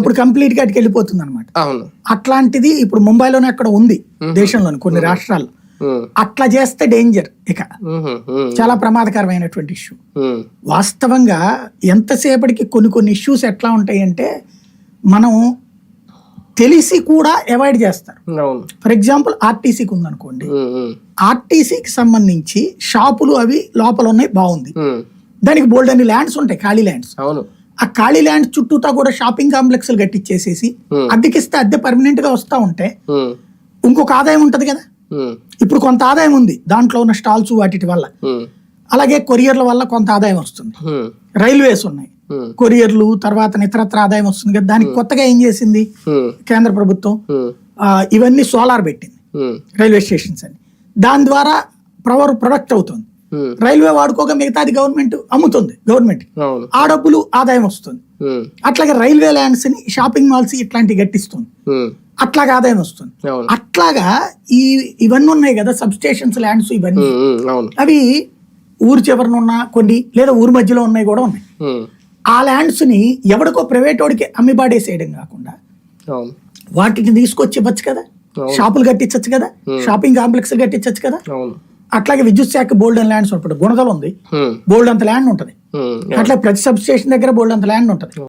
అప్పుడు కంప్లీట్గా అటుకి వెళ్ళిపోతుంది అనమాట అవును. అట్లాంటిది ఇప్పుడు ముంబైలోనే అక్కడ ఉంది దేశంలోని కొన్ని రాష్ట్రాల్లో. అట్లా చేస్తే డేంజర్ ఇక. చాలా ప్రమాదకరమైనటువంటి ఇష్యూ వాస్తవంగా ఎంతసేపటికి కొన్ని కొన్ని ఇష్యూస్ ఎట్లా ఉంటాయి అంటే మనం తెలిసి కూడా అవాయిడ్ చేస్తారు. ఫర్ ఎగ్జాంపుల్ ఆర్టీసీకి ఉందనుకోండి. ఆర్టీసీకి సంబంధించి షాపులు అవి లోపల ఉన్నాయి బాగుంది దానికి బోల్డ్ అన్ని ల్యాండ్స్ ఉంటాయి ఖాళీ ల్యాండ్స్ అవును. ఆ ఖాళీ ల్యాండ్స్ చుట్టూతా కూడా షాపింగ్ కాంప్లెక్స్లు కట్టించేసేసి Hmm. అద్దెకిస్తే అద్దె పర్మనెంట్గా వస్తా ఉంటే ఉమ్, ఇంకొక ఆదాయం ఉంటది కదా. ఉమ్, ఇప్పుడు కొంత ఆదాయం ఉంది దాంట్లో ఉన్న స్టాల్స్ వాటి వల్ల. అలాగే కొరియర్ల వల్ల కొంత ఆదాయం వస్తుంది. రైల్వేస్ ఉన్నాయి. కొరియర్లు తర్వాత ఇతరత్ర ఆదాయం వస్తుంది కదా. దానికి కొత్తగా ఏం చేసింది? కేంద్ర ప్రభుత్వం ఇవన్నీ సోలార్ పెట్టింది. రైల్వే స్టేషన్స్ అని. దాని ద్వారా పవర్ ప్రొడక్ట్ అవుతుంది. రైల్వే వాడుకోగా మిగతాది గవర్నమెంట్ అమ్ముతుంది గవర్నమెంట్. ఆ డబ్బులు ఆదాయం వస్తుంది. ఉమ్, అట్లాగే రైల్వే ల్యాండ్స్ని షాపింగ్ మాల్స్ ఇట్లాంటివి కట్టిస్తుంది ఉమ్, అట్లాగా ఆదాయం వస్తుంది. అట్లాగా ఈ ఇవన్నీ ఉన్నాయి కదా సబ్ స్టేషన్స్ ల్యాండ్స్ ఇవన్నీ అవి ఊరు చివరన ఉన్న కొన్ని లేదా ఊరు మధ్యలో ఉన్నాయి కూడా ఉన్నాయి. ఆ ల్యాండ్స్ని ఎవడికో ప్రైవేట్ వాడికి అమ్మిబాడేసేయడం కాకుండా అవును. వాటిని తీసుకొచ్చి ఇవ్వచ్చు కదా. షాపులు కట్టించచ్చు కదా. షాపింగ్ కాంప్లెక్స్ కట్టించచ్చు కదా. అట్లాగే విద్యుత్ శాఖ బోల్డ్ అండ్ ల్యాండ్స్ ఇప్పుడు గుణదలు ఉంది. బోల్డ్ అంత ల్యాండ్ ఉంటుంది. అట్లా ప్రతి సబ్ స్టేషన్ దగ్గర బోల్డ్ అంత ల్యాండ్ ఉంటుంది.